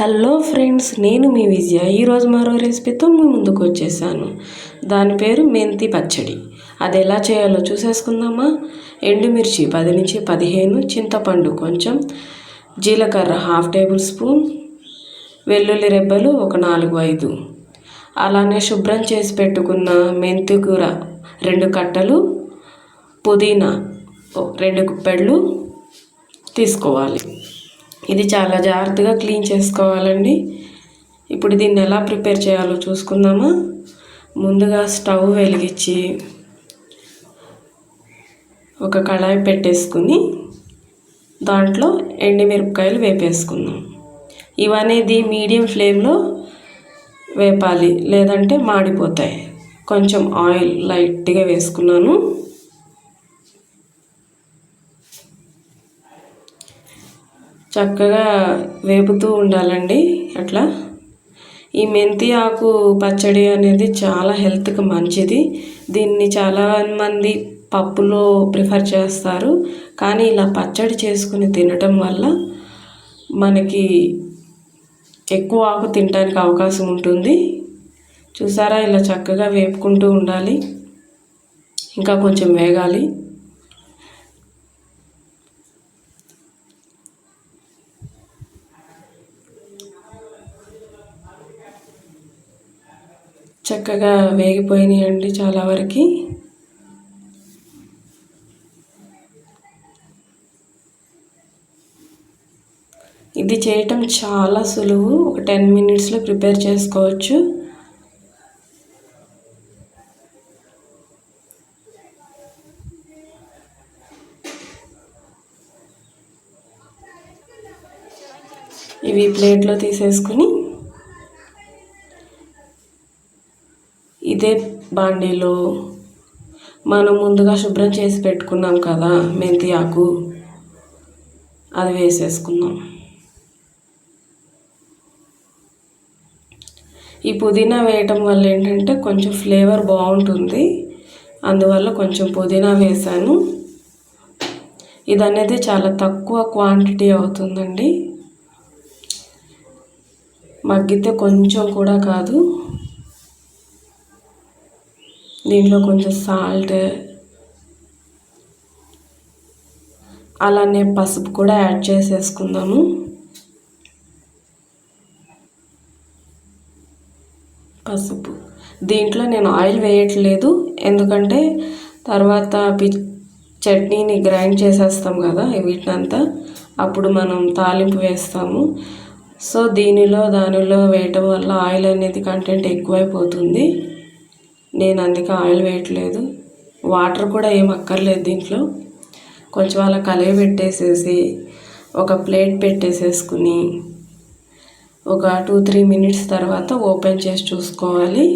Hello friends నేను మీ విజయ. ఈరోజు మరో రెసిపీతో మీ ముందుకు వచ్చేసాను. దాని పేరు మెంతి పచ్చడి. అది ఎలా చేయాలో చూసేసుకుందామా? ఎండుమిర్చి పది నుంచి పదిహేను చింతపండు కొంచెం జీలకర్ర హాఫ్ టేబుల్ స్పూన్ వెల్లుల్లి రెబ్బలు ఒక నాలుగు ఐదు. అలానే శుభ్రం చేసి పెట్టుకున్న మెంతి కూర రెండు కట్టలు పుదీనా రెండు కుప్పెళ్ళు తీసుకోవాలి. ఇది చాలా జాగ్రత్తగా క్లీన్ చేసుకోవాలండి. ఇప్పుడు దీన్ని ఎలా ప్రిపేర్ చేయాలో చూసుకుందామా. ముందుగా స్టవ్ వెలిగించి ఒక కళాయి పెట్టేసుకుని దాంట్లో ఎండిమిరపకాయలు వేపేసుకుందాం. ఇవనేది మీడియం ఫ్లేమ్లో వేపాలి లేదంటే మాడిపోతాయి. కొంచెం ఆయిల్ లైట్గా వేసుకున్నాను. చక్కగా వేపుతూ ఉండాలండి. అట్లా. ఈ మెంతి ఆకు పచ్చడి అనేది చాలా హెల్త్కి మంచిది. దీన్ని చాలామంది పప్పులో ప్రిఫర్ చేస్తారు. కానీ ఇలా పచ్చడి చేసుకుని తినటం వల్ల మనకి ఎక్కువ ఆకు తినడానికి అవకాశం ఉంటుంది. చూసారా? ఇలా చక్కగా వేపుకుంటూ ఉండాలి. ఇంకా కొంచెం వేగాలి. చక్కగా వేగిపోయినాయండి చాలా వరకు. ఇది చేయటం చాలా సులువు. ఒక టెన్ మినిట్స్లో ప్రిపేర్ చేసుకోవచ్చు. ఇవి ప్లేట్లో తీసేసుకుని ఇదే బాండీలో మనం ముందుగా శుభ్రం చేసి పెట్టుకున్నాం కదా మెంతి ఆకు అది వేసేసుకుందాం. ఈ పుదీనా వేయటం వల్ల ఏంటంటే కొంచెం ఫ్లేవర్ బాగుంటుంది. అందువల్ల కొంచెం పుదీనా వేసాను. ఇది అనేది చాలా తక్కువ క్వాంటిటీ అవుతుందండి. మగ్గితే కొంచెం కూడా కాదు. దీంట్లో కొంచెం సాల్ట్. అలానే పసుపు కూడా యాడ్ చేసేసుకుందాము. పసుపు. దీంట్లో నేను ఆయిల్ వేయట్లేదు. ఎందుకంటే తర్వాత పి చట్నీని గ్రైండ్ చేసేస్తాం కదా వీటినంతా. అప్పుడు మనం తాలింపు వేస్తాము. సో దీనిలో దానిలో వేయటం వల్ల ఆయిల్ అనేది కంటెంట్ ఎక్కువైపోతుంది. నేను అందుకే ఆయిల్ వేయట్లేదు. వాటర్ కూడా ఏం అక్కర్లేదు దీంట్లో. కొంచెం అలా కలయి పెట్టేసేసి ఒక ప్లేట్ పెట్టేసేసుకుని ఒక టూ త్రీ మినిట్స్ తర్వాత ఓపెన్ చేసి చూసుకోవాలి.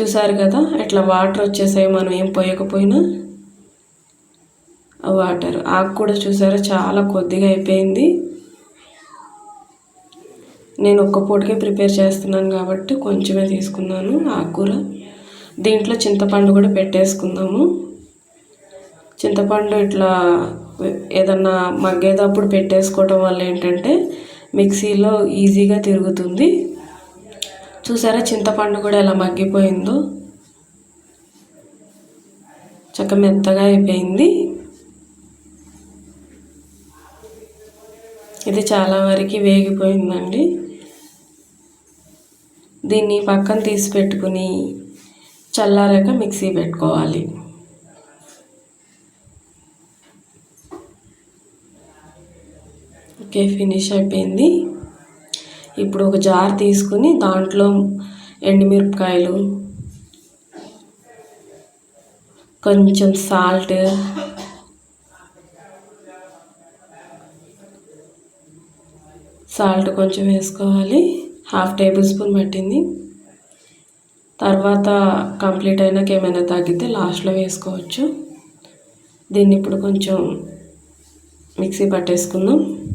చూసారు కదా ఇట్లా వాటర్ వచ్చేసాయి మనం ఏం పోయకపోయినా. వాటర్ ఆకు కూడా చూసారా చాలా కొద్దిగా అయిపోయింది. నేను ఒక్క పూటకే ప్రిపేర్ చేస్తున్నాను కాబట్టి కొంచెమే తీసుకున్నాను ఆకుకూర. దీంట్లో చింతపండు కూడా పెట్టేసుకుందాము. చింతపండు ఇట్లా ఏదన్నా మగ్గేటప్పుడు పెట్టేసుకోవటం వల్ల ఏంటంటే మిక్సీలో ఈజీగా తిరుగుతుంది. చూసారా చింతపండు కూడా ఎలా మగ్గిపోయిందో? చక్క మెత్తగా అయిపోయింది. ఇది చాలా వరకు వేగిపోయిందండి. దీన్ని పక్కన తీసి పెట్టుకుని చల్లారాక మిక్సీ పెట్టుకోవాలి. ఓకే ఫినిష్ అయిపోయింది. ఇప్పుడు ఒక జార్ తీసుకుని దాంట్లో ఎండుమిరపకాయలు కొంచెం సాల్ట్ సాల్ట్ కొంచెం వేసుకోవాలి. హాఫ్ టేబుల్ స్పూన్ పట్టింది. తర్వాత కంప్లీట్ అయినాక ఏమైనా తగ్గితే లాస్ట్లో వేసుకోవచ్చు. దీన్ని ఇప్పుడు కొంచెం మిక్సీ పట్టేసుకుందాం.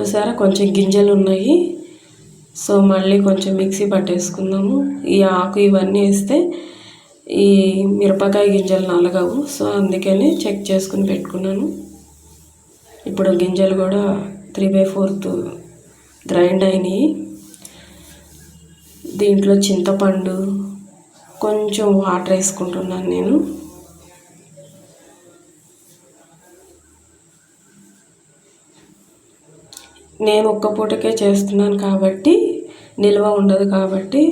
చూసారా? కొంచెం గింజలు ఉన్నాయి. సో మళ్ళీ కొంచెం మిక్సీ పట్టేసుకుందాము. ఈ ఆకు ఇవన్నీ వేస్తే ఈ మిరపకాయ గింజలు నలగవు. సో అందుకని చెక్ చేసుకుని పెట్టుకున్నాను. ఇప్పుడు గింజలు కూడా త్రీ బై ఫోర్త్ గ్రైండ్ అయినాయి. దీంట్లో చింతపండు కొంచెం వాటర్ వేసుకుంటున్నాను నేను. నేను ఒక్క పూటకే చేస్తున్నాను కాబట్టి నిల్వ ఉండదు కాబట్టి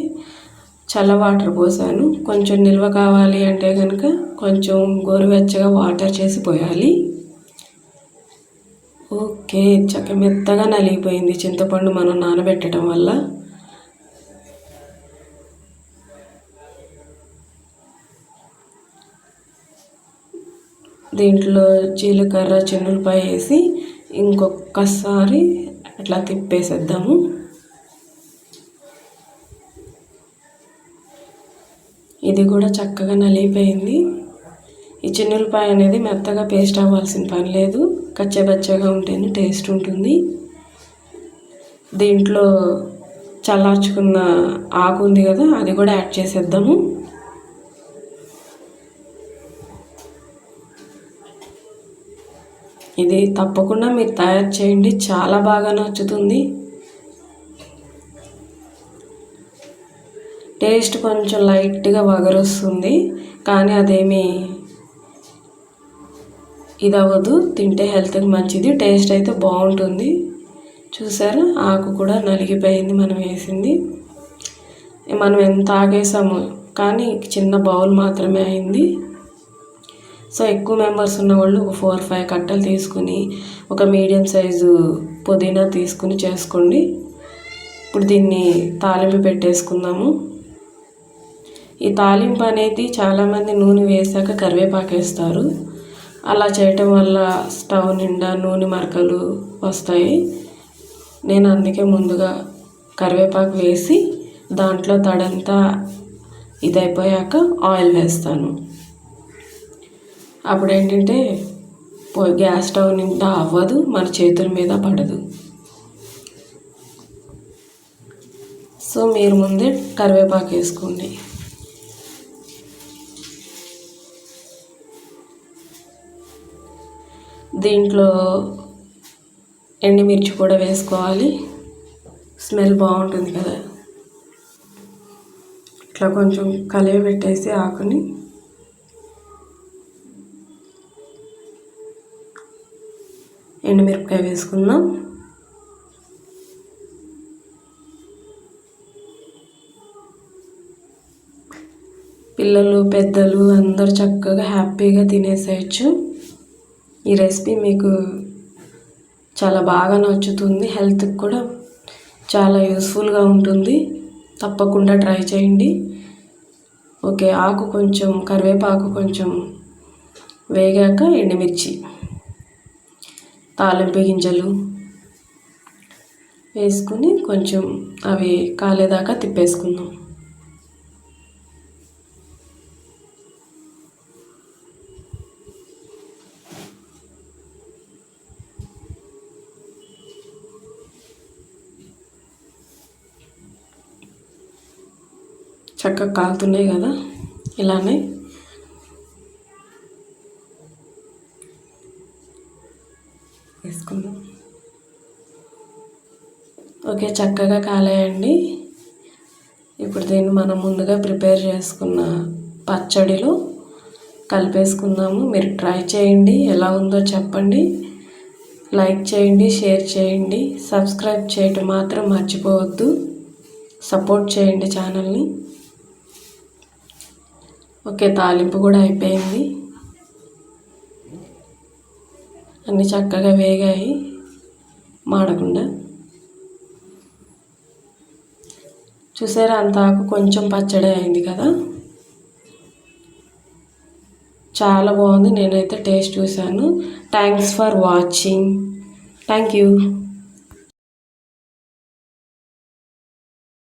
చల్ల వాటర్ పోసాను. కొంచెం నిల్వ కావాలి అంటే కనుక కొంచెం గోరువెచ్చగా వాటర్ చేసి పోయాలి. ఓకే చక్క మెత్తగా నలిగిపోయింది చింతపండు మనం నానబెట్టడం వల్ల. దీంట్లో జీలకర్ర చెన్నులపాయ వేసి ఇంకొకసారి అట్లా తిప్పేసేద్దాము. ఇది కూడా చక్కగా నలిగిపోయింది. ఈ చిన్నులపాయ అనేది మెత్తగా పేస్ట్ అవ్వాల్సిన పని లేదు. కచ్చబచ్చగా ఉంటేనే టేస్ట్ ఉంటుంది. దీంట్లో చల్లార్చుకున్న ఆకు ఉంది కదా అది కూడా యాడ్ చేసేద్దాము. ఇది తప్పకుండా మీరు తయారు చేయండి చాలా బాగా నచ్చుతుంది. టేస్ట్ కొంచెం లైట్గా వగరొస్తుంది కానీ అదేమి ఇది అవ్వదు తింటే హెల్త్కి మంచిది. టేస్ట్ అయితే బాగుంటుంది. చూసారా? ఆకు కూడా నలిగిపోయింది మనం వేసింది. మనం ఎంత ఆగేసాము కానీ చిన్న బౌల్ మాత్రమే అయింది. సో ఎక్కువ మెంబర్స్ ఉన్న వాళ్ళు ఒక ఫోర్ ఫైవ్ కట్టలు తీసుకుని ఒక మీడియం సైజు పుదీనా తీసుకుని చేసుకోండి. ఇప్పుడు దీన్ని తాలింపు పెట్టేసుకుందాము. ఈ తాలింపు అనేది చాలామంది నూనె వేసాక కరివేపాకు వేస్తారు. అలా చేయటం వల్ల స్టవ్ నిండా నూనె మరకలు వస్తాయి. నేను అందుకే ముందుగా కరివేపాకు వేసి దాంట్లో తడంతా ఇదైపోయాక ఆయిల్ వేస్తాను. అప్పుడు ఏంటంటే గ్యాస్ స్టవ్ నిండా అవ్వదు మన చేతుల మీద పడదు. సో మీరు ముందే కరివేపాకు వేసుకోండి. దీంట్లో ఎండుమిర్చి కూడా వేసుకోవాలి. స్మెల్ బాగుంటుంది కదా. ఇట్లా కొంచెం కలిగి పెట్టేసి ఆకుని ఎండుమిరపకాయ వేసుకుందాం. పిల్లలు పెద్దలు అందరు చక్కగా హ్యాపీగా తినేసేయచ్చు. ఈ రెసిపీ మీకు చాలా బాగా నచ్చుతుంది హెల్త్కి కూడా చాలా యూస్ఫుల్గా ఉంటుంది. తప్పకుండా ట్రై చేయండి. ఓకే ఆకు కొంచెం కరివేపాకు కొంచెం వేగాక ఎండుమిర్చి తాలింపు గింజలు వేసుకుని కొంచెం అవి కాలేదాకా తిప్పేసుకుందాం. చక్కగా కాలుతున్నాయి కదా. ఇలానే. వేసుకుందాం. ఓకే చక్కగా కాలేయండి. ఇప్పుడు దీన్ని మనం ముందుగా ప్రిపేర్ చేసుకున్న పచ్చడిలో కలిపేసుకుందాము. మీరు ట్రై చేయండి ఎలా ఉందో చెప్పండి. లైక్ చేయండి షేర్ చేయండి. సబ్స్క్రైబ్ చేయటం మాత్రం మర్చిపోవద్దు. సపోర్ట్ చేయండి ఛానల్ని. ఓకే తాలింపు కూడా అయిపోయింది. అన్నీ చక్కగా వేగాయి. మాడకుండా. చూసారా అంత ఆకు కొంచెం పచ్చడి అయింది కదా? చాలా బాగుంది. నేనైతే టేస్ట్ చూశాను. Thanks for watching thank you